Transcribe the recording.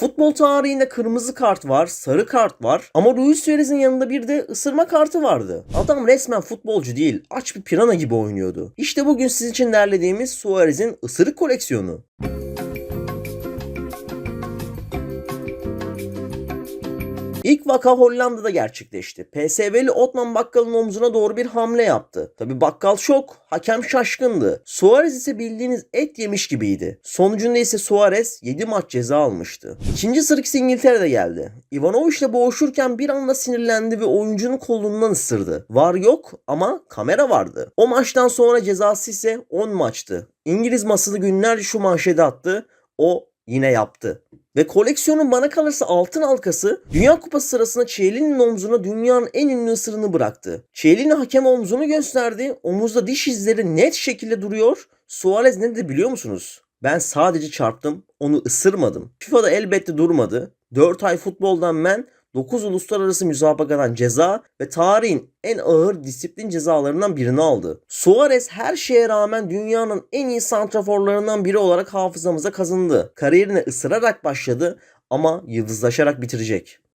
Futbol tarihinde kırmızı kart var, sarı kart var ama Luis Suarez'in yanında bir de ısırma kartı vardı. Adam resmen futbolcu değil, aç bir pirana gibi oynuyordu. İşte bugün sizin için derlediğimiz Suarez'in ısırık koleksiyonu. İlk vaka Hollanda'da gerçekleşti. PSV'li Otman Bakkal'ın omzuna doğru bir hamle yaptı. Tabi Bakkal şok, hakem şaşkındı. Suarez ise bildiğiniz et yemiş gibiydi. Sonucunda ise Suarez 7 maç ceza almıştı. İkinci sırık ise İngiltere'de geldi. Ivanovic ile boğuşurken bir anda sinirlendi ve oyuncunun kolundan ısırdı. Var yok ama kamera vardı. O maçtan sonra cezası ise 10 maçtı. İngiliz masası günlerce şu manşeti attı. O yine yaptı. Ve koleksiyonun bana kalırsa altın halkası Dünya Kupası sırasında Chiellini'nin omzuna dünyanın en ünlü ısırını bıraktı. Chiellini hakem omzunu gösterdi. Omuzda diş izleri net şekilde duruyor. Suarez ne dedi biliyor musunuz? Ben sadece çarptım, onu ısırmadım. FIFA'da elbette durmadı. 4 ay futboldan men, 9 uluslararası müsabakadan ceza ve tarihin en ağır disiplin cezalarından birini aldı. Suarez her şeye rağmen dünyanın en iyi santraforlarından biri olarak hafızamıza kazındı. Kariyerine ısırarak başladı ama yıldızlaşarak bitirecek.